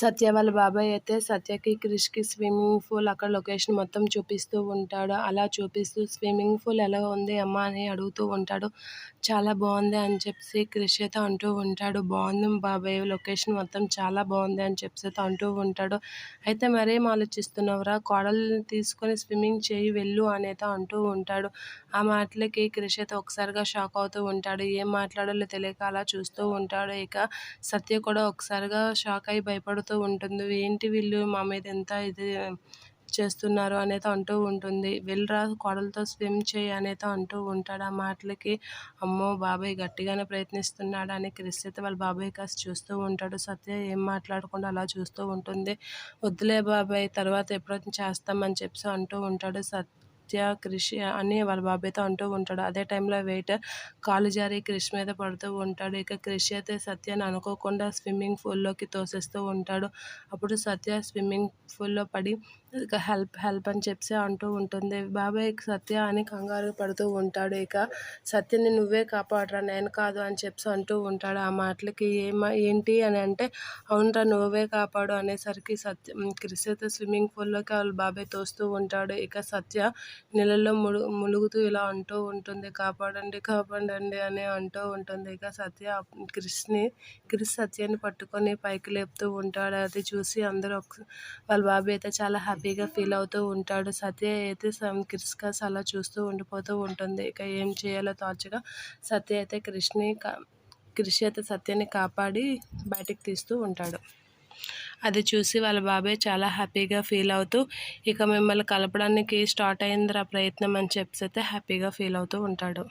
సత్య వాళ్ళ బాబాయ్ అయితే సత్యకి క్రిష్కి స్విమ్మింగ్ పూల్ అక్కడ లొకేషన్ మొత్తం చూపిస్తూ ఉంటాడు. అలా చూపిస్తూ స్విమ్మింగ్ పూల్ ఎలా ఉంది అమ్మ అని అడుగుతూ ఉంటాడు. చాలా బాగుంది అని చెప్పి క్రిష్ అయితే అంటూ ఉంటాడు. బాగుంది బాబాయ్ లొకేషన్ మొత్తం చాలా బాగుంది అని చెప్పి అంటూ ఉంటాడు. అయితే మరేం ఆలోచిస్తున్నావురా? కోడల్ని తీసుకొని స్విమ్మింగ్ చేయి వెళ్ళు అనేది అంటూ ఉంటాడు. ఆ మాటలకి క్రిష్ అయితే ఒకసారిగా షాక్ అవుతూ ఉంటాడు. ఏం మాట్లాడాలో తెలియక అలా చూస్తూ ఉంటాడు. ఇక సత్య కూడా ఒకసారిగా షాక్ అయి భయపడుతూ ఉంటుంది. ఏంటి వీళ్ళు? మా మీద ఎంత ఇది చేస్తున్నారు? అనేది అంటూ ఉంటుంది. వెళ్ళరా కోడలతో స్విమ్ చేయి అనేది అంటూ ఉంటాడు. ఆ మాటలకి అమ్మో బాబాయ్ గట్టిగానే ప్రయత్నిస్తున్నాడు అని క్రిస్టిత వాళ్ళ బాబాయ్ కాస్త చూస్తూ ఉంటాడు. సత్య ఏం మాట్లాడకుండా అలా చూస్తూ ఉంటుంది. వద్దులే బాబాయ్ తర్వాత ఎప్పుడైతే చేస్తామని చెప్పి అంటూ ఉంటాడు. సత్ సత్య క్రిష్ అని వాళ్ళ బాబాయ్తో అంటూ ఉంటాడు. అదే టైంలో వెయిటర్ కాలు జారి క్రిష్ మీద పడుతూ ఉంటాడు. ఇక క్రిష్ అయితే సత్యని అనుకోకుండా స్విమ్మింగ్ పూల్లోకి తోసేస్తూ ఉంటాడు. అప్పుడు సత్య స్విమ్మింగ్ పూల్లో పడి ఇక హెల్ప్ హెల్ప్ అని చెప్పి అంటూ ఉంటుంది. బాబాయ్ సత్య అని కంగారు పడుతూ ఉంటాడు. ఇక సత్యని నువ్వే కాపాడరా నేను కాదు అని చెప్పి అంటూ ఉంటాడు. ఆ మాటలకి ఏమ ఏంటి అని అంటే అవునరా నువ్వే కాపాడు అనేసరికి సత్య క్రిస్ అయితే స్విమ్మింగ్ పూల్లోకి వాళ్ళ బాబాయ్ తోస్తూ ఉంటాడు. ఇక సత్య నీళ్ళల్లో ముడు ములుగుతూ ఇలా అంటూ ఉంటుంది. కాపాడండి కాపాడండి అని అంటూ ఉంటుంది. ఇక సత్య క్రిష్ని క్రిస్ సత్యాన్ని పట్టుకొని పైకి లేపుతూ ఉంటాడు. అది చూసి అందరూ వాళ్ళ బాబు అయితే చాలా హ్యాపీగా ఫీల్ అవుతూ ఉంటాడు. సత్య అయితే క్రిస్కస్ అలా చూస్తూ ఉండిపోతూ ఉంటుంది. ఇక ఏం చేయాలో తోచగా సత్య అయితే క్రిష్ని కృషి అయితే సత్యాన్ని కాపాడి బయటికి తీస్తూ ఉంటాడు. అది చూసి వాళ్ళ బాబాయ్ చాలా హ్యాపీగా ఫీల్ అవుతూ ఇక మిమ్మల్ని కలపడానికి స్టార్ట్ అయిందిరా ప్రయత్నం అని చెప్పి అయితే హ్యాపీగా ఫీల్ అవుతూ ఉంటాడు.